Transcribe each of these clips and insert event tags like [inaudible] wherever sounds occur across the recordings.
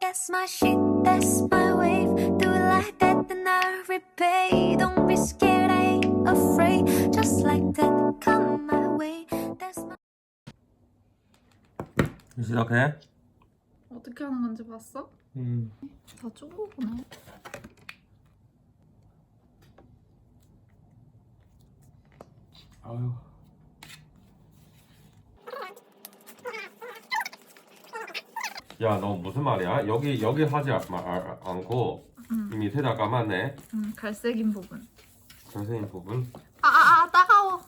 that's my shit, that's my wave. Do it like that, then I repay. Don't be scared, I ain't afraid. Just like that, come my way. That's my. 시작해. 어떻게 하는 건지 봤어? 음. 다 쪼고보네. 아유. 야, 너 무슨 말이야? 여기 여기 하지 아- 마- 아- 않고 응, 이 밑에다 까맣네. 응, 갈색인 부분. 선생님 부분. 아, 아, 아, 따가워.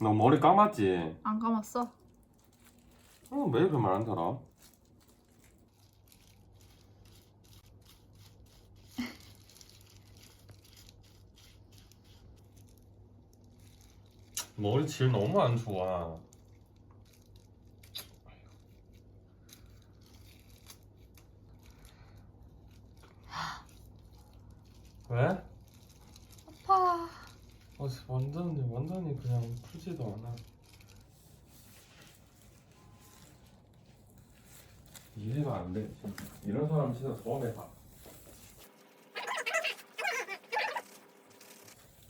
너 머리 감았지? 안 감았어. 어, 왜 이렇게 말 안 들어? 머리 질 너무 안 좋아. 왜? 아파. 어, 완전히 완전히 그냥 풀지도 않아. 이해가 안 돼. 이런 사람 진짜 처음에 봐.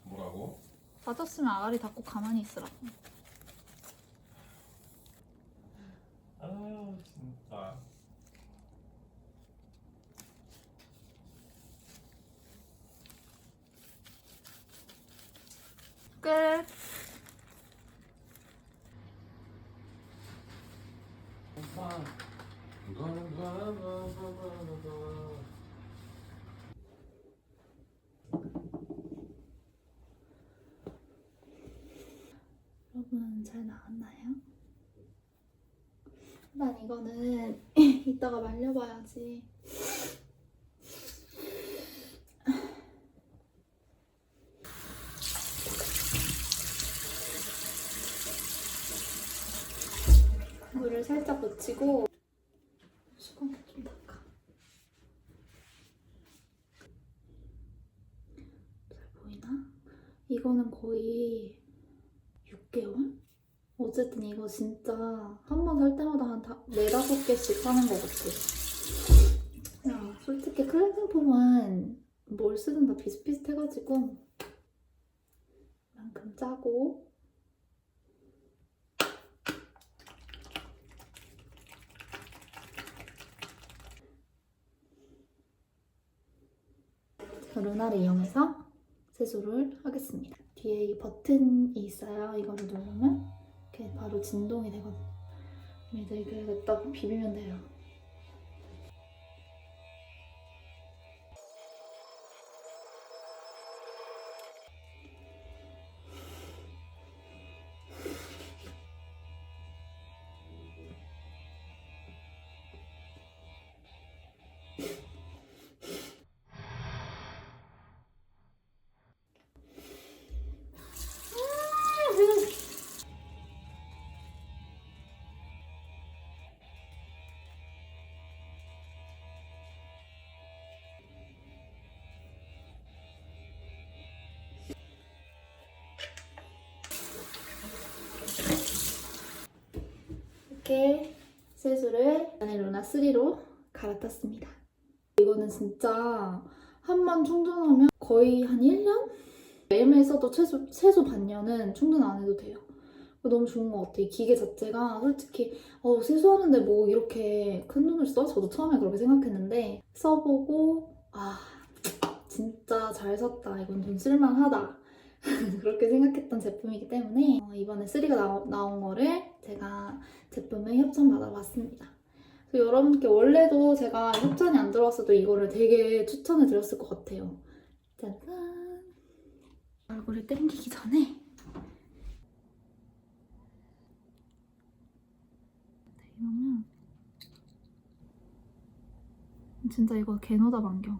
뭐라고? 빠졌으면 아가리 닫고 가만히 있으라고. 아 진짜. 끝. 여러분 잘 나왔나요? 난 이거는 [laughs] 이따가 말려봐야지. 물을 살짝 묻히고 수건을 좀 닦아. 잘 보이나? 이거는 거의 6개월? 어쨌든 이거 진짜 한 번 살 때마다 한 다, 네다섯 개씩 하는 것 같아. 야, 솔직히 클렌징 폼은 뭘 쓰든 다 비슷비슷해가지고 만큼 짜고 루나를 이용해서 세수를 하겠습니다. 뒤에 이 버튼이 있어요. 이거를 누르면 이렇게 바로 진동이 되거든요. 이제 이렇게 딱 비비면 돼요. 이렇게 세수를 루나 3로 갈아탔습니다. 이거는 진짜 한 번 충전하면 거의 한 1년? 매일매일 써도 최소, 최소 반년은 충전 안 해도 돼요. 너무 좋은 것 같아. 이 기계 자체가 솔직히 어, 세수하는데 뭐 이렇게 큰 돈을 써? 저도 처음에 그렇게 생각했는데 써보고 아 진짜 잘 샀다. 이건 돈 쓸만하다. [laughs] 그렇게 생각했던 제품이기 때문에 어, 이번에 3가 나오, 나온 거를 제가 제품을 협찬 받아봤습니다. 여러분께 원래도 제가 협찬이 안 들어왔어도 이거를 되게 추천해 드렸을 것 같아요. 짜잔! 얼굴을 땡기기 전에 이러면 진짜 이거 개노다 반경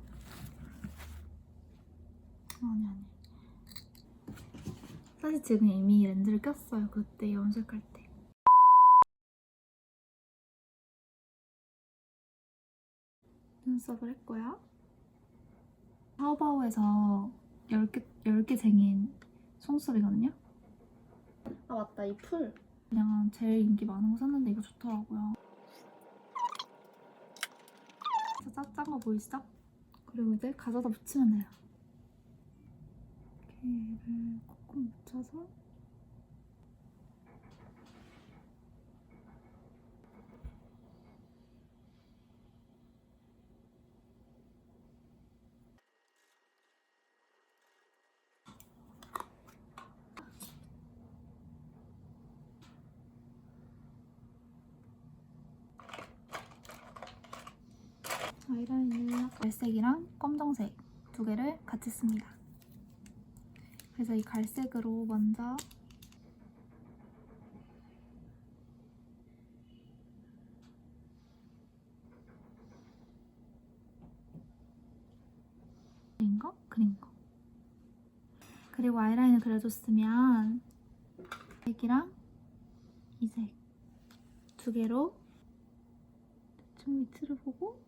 아니 아니 사실 지금 이미 렌즈를 꼈어요 그때 염색할 때 속눈썹을 했고요. 하오바오에서 10개, 10개 쟁인 속눈썹이거든요. 아 맞다 이 풀. 그냥 제일 인기 많은 거 샀는데 이거 좋더라고요. 짜짠거 보이시죠? 그리고 이제 가져다 붙이면 돼요. 이렇게 얘를 콕콕 묻혀서 갈색이랑 검정색 두 개를 같이 씁니다. 그래서 이 갈색으로 먼저 그린 거, 그린 거. 그리고 아이라인을 그려줬으면 색이랑 이 색 두 개로 대충 밑을 보고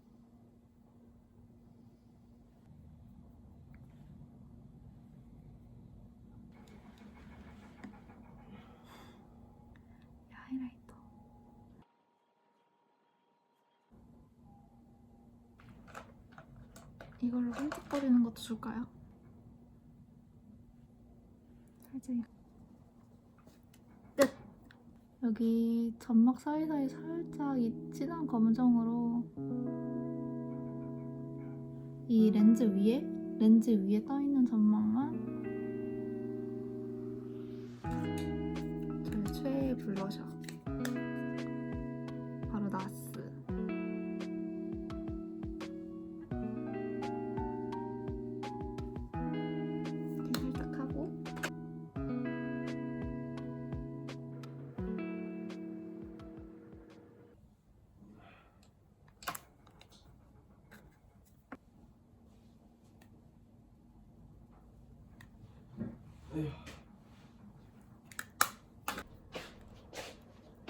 하이라이터 이걸로 끈적거리는 것도 줄까요? 살짝. 끝! 여기 점막 사이사이 살짝 이 진한 검정으로 이 렌즈 위에 렌즈 위에 떠있는 점막만 저의 최애 블러셔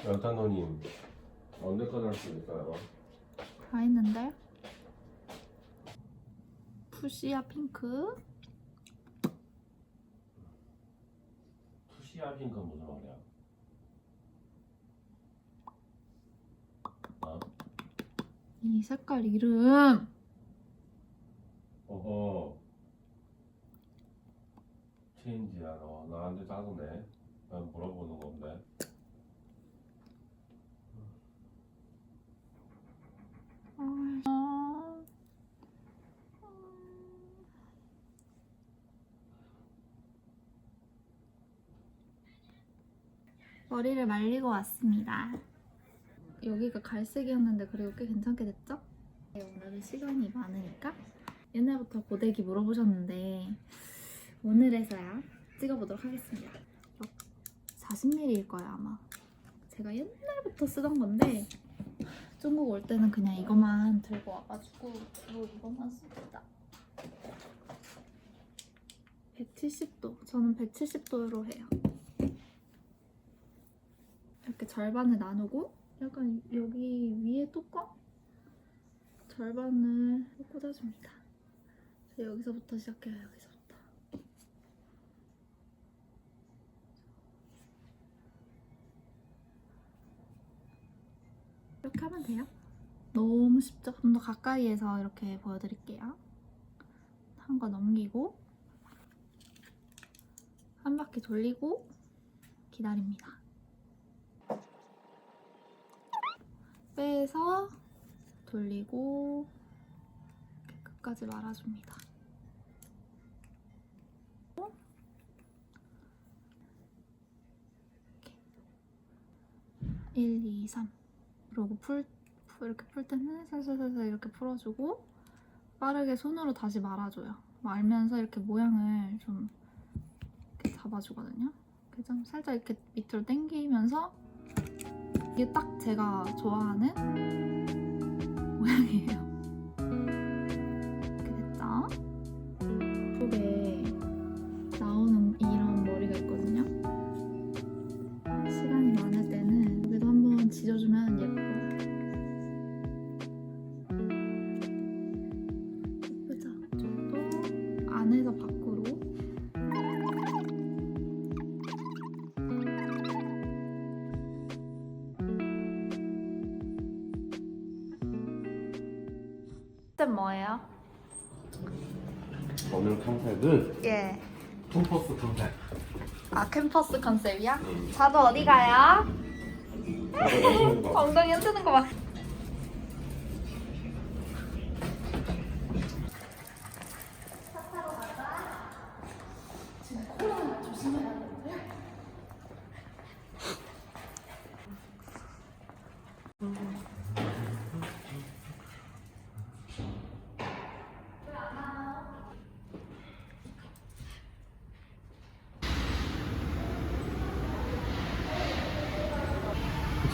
연탄노님 언제까지 할 수 있어요? 다 했는데 푸시아 핑크 푸시아 핑크 무슨 말이야? 어? 이 색깔 이름 어허 체인지야 너 나한테 짜증내 난 물어보는 건데 아, 머리를 말리고 왔습니다. 여기가 갈색이었는데 그래도 꽤 괜찮게 됐죠? 네, 오늘은 시간이 많으니까 옛날부터 고데기 물어보셨는데 오늘에서야 찍어보도록 하겠습니다. 40ml일 거예요 아마. 제가 옛날부터 쓰던 건데 중국 올 때는 그냥 이것만 들고 와가지고 주로 이것만 씁니다. 170도. 저는 170도로 해요. 이렇게 절반을 나누고 약간 여기 위에 뚜껑 절반을 꽂아줍니다. 여기서부터 시작해요. 여기서 이렇게 하면 돼요. 너무 쉽죠? 좀 더 가까이에서 이렇게 보여드릴게요. 한 거 넘기고 한 바퀴 돌리고 기다립니다. 빼서 돌리고 끝까지 말아줍니다. 1, 2, 3 그리고 풀, 풀 이렇게 풀 때는 살살살살 이렇게 풀어주고 빠르게 손으로 다시 말아줘요. 말면서 이렇게 모양을 좀 이렇게 잡아주거든요. 그래서 좀 살짝 이렇게 밑으로 당기면서 이게 딱 제가 좋아하는 오늘 컨셉은 예. 캠퍼스 컨셉. 아 캠퍼스 컨셉이야? 음. 자도 어디 가요? [laughs] 엉덩이 흔드는 거 봐.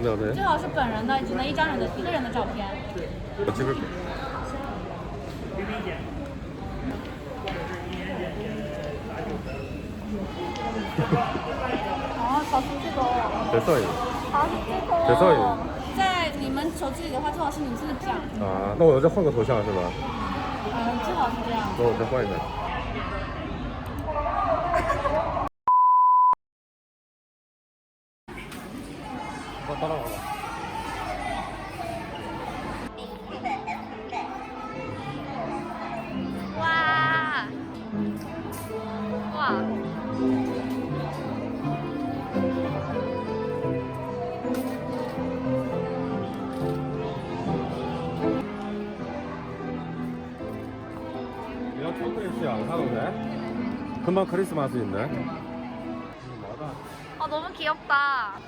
最好是本人的，只能一张人的一个人的照片。对。啊，大帅哥！大帅哥！大帅！在你们手机里的话，最好是你的相。啊，那我再换个头像是吧？嗯，最好是这样。那我再换一下。 금방 크리스마스 있네. 아 너무 귀엽다.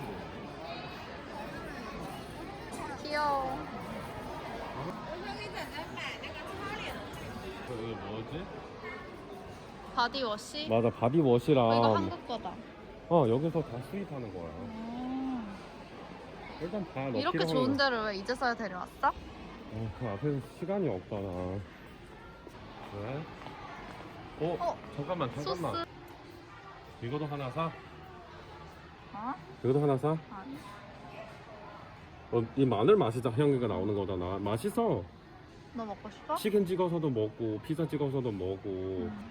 귀여워. 그 뭐지? 바디워시? 맞아 어, 이거 바디워시랑 한국 거다. 어 여기서 다 수입하는 거야. 일단 다 넣기로 이렇게 좋은. 데를 왜 이제서야 데려왔어? 어, 그 앞에 시간이 없잖아. 왜? 어, 어, 잠깐만 잠깐만. 소스. 이것도 하나 사? 어? 이것도 하나 사? 아니. 어, 이 마늘 맛있다 향기가 나오는 거잖아. 맛있어. 너 먹고 싶어? 치킨 찍어서도 먹고 피자 찍어서도 먹고. 음.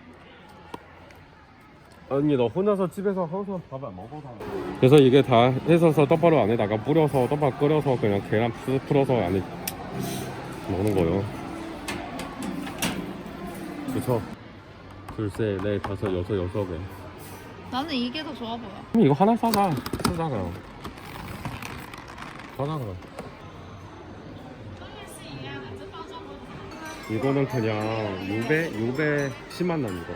아니 너 혼자서 집에서 항상 밥 안 먹어 다. 그래서 이게 다 해서서 떡바로 안에다가 뿌려서 떡밥 끓여서 그냥 계란 푸- 풀어서 안에 먹는 거요. 그쵸? 둘, 셋, 넷, 다섯, 여섯, 여섯 개. 나는 이게 더 좋아 보여. 그럼 이거 하나 사자. 사자가. 사자가. 이거는 그냥 6배, 6배 10만 원 이거.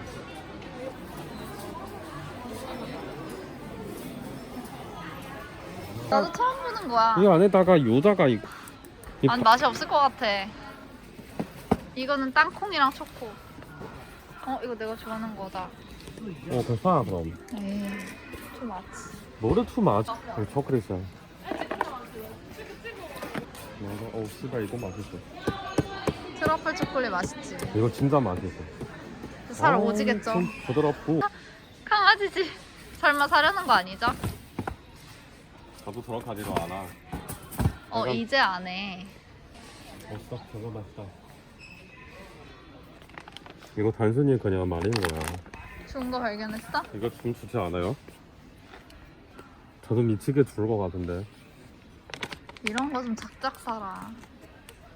나도 처음 보는 거야. 이 안에다가 요자가 있고. 이난 맛이 없을 것 같아. 이거는 땅콩이랑 초코. 어, 이거 내가 좋아하는 거다. 어, 그 사, 그럼. 에이, 좀 맛지. 뭐를 투 맞아? 그 초콜릿이야. 맞아. 어, 씨발 이거 맛있어. 트러플 초콜릿 맛있지. 이거 진짜 맛있어. 살 어, 오지겠죠? 좀 부드럽고. 강아지지. 설마 사려는 거 아니죠? 저도 돌아가지도 않아. 어, 약간- 이제 안 해. 맛있다. 저거 맛있다. 이거 단순히 그냥 말인 거야. 좋은 거 발견했어? 이거 좀 좋지 않아요? 저도 미치게 죽을 것 같은데. 이런 거 좀 작작 사라.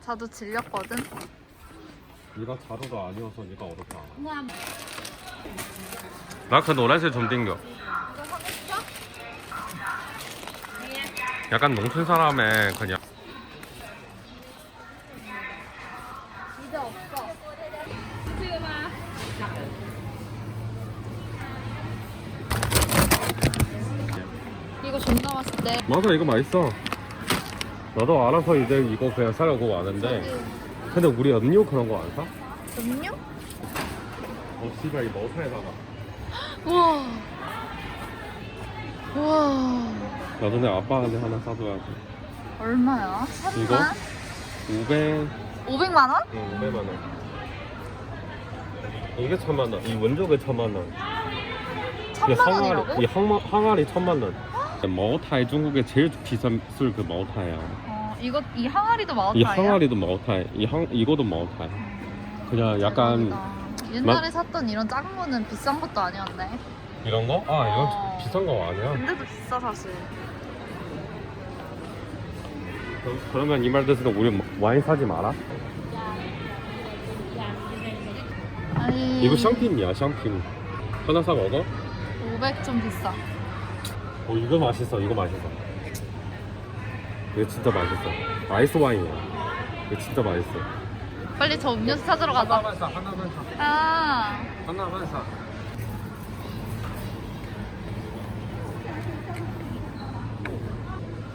자도 질렸거든? 네가 자루가 아니어서 네가 어렵다. 나그 노란색 좀 땡겨. 약간 농촌 사람의 그냥 나 맛있대. 맞아 이거 맛있어. 나도 알아서 이제 이거 그냥 사려고 왔는데 근데 우리 음료 그런 거 안 사? 음료? 어 씨발 이거 머사에다가 우와. 우와. 나도 내 아빠한테 하나 사줘야지. 얼마야? 이거? 3만? 500, 500만 원? 응, 500만 원. 이게 천만 원. 이 원조가 천만 원. 이 천만 원이라고? 이 항마, 항아리 천만 원. 마오타이 중국에 제일 비싼 술그 마오타이야. 어, 이거 이 항아리도 이 마오타이야? 항아리도 마오타이. 이 항, 이거도 마오타이. 그냥 약간 대박이다. 옛날에 샀던 이런 작은 거는 비싼 것도 아니었네. 이런 거? 아, 이건 어. 비싼 거 아니야. 근데도 비싸 사실. 그- 그러면 이말 들으니까 우리 와인 사지 마라. 아니. 이거 샹핀이야, 샹핀. 하나 사 먹어? 500 좀 비싸. 어, 이거 맛있어, 이거 맛있어. 이거 진짜 맛있어. 아이스 와인이야. 이거 진짜 맛있어. 빨리 저 음료수 찾으러 가자. 하나만 사, 하나만 사. 아. 하나만 사.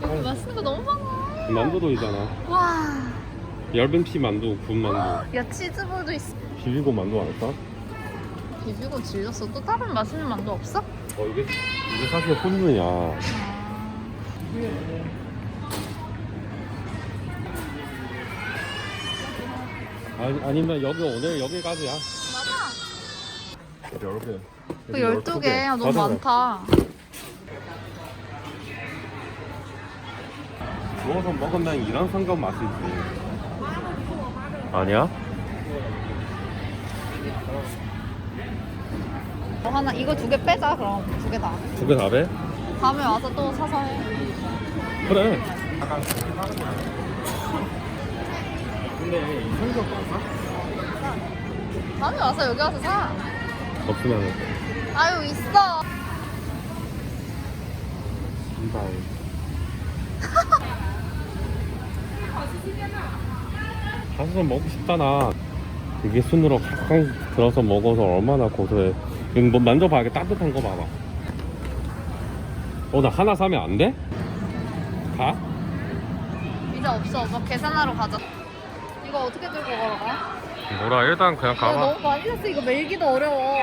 여기 맛있는 거 너무 많아. 만두도 있잖아. 와. 얇은 피 만두, 군 만두. 야 치즈볼도 있어. 비비고 만두 안 할까? 비비고 질렸어. 또 다른 맛있는 만두 없어? 어, 이게, 이게 사실 혼주야. 아니, 아니면 여기 오늘 여기까지야. 개. 그 12개. 너무 많다. 누워서 먹으면 이런 상관 맛이지. 아니야? 뭐 하나 이거 두 개 빼자 그럼 두 개 다. 두 개 다 배? 다음에 와서 또 사서 해. 그래. 근데 이 성적 맞아? 다음에 와서 여기 와서 사. 없으면 아유 있어. 이발. 한술 먹고 싶잖아. 이게 손으로 칵칵 들어서 먹어서 얼마나 고소해. 이거 뭐 만져봐. 이게 따뜻한 거 봐봐. 어, 나 하나 사면 안 돼? 가? 이제 없어. 오빠 계산하러 가자. 이거 어떻게 들고 걸어가? 뭐라 일단 그냥 이거 너무 많이 샀어. 이거 밀기도 어려워.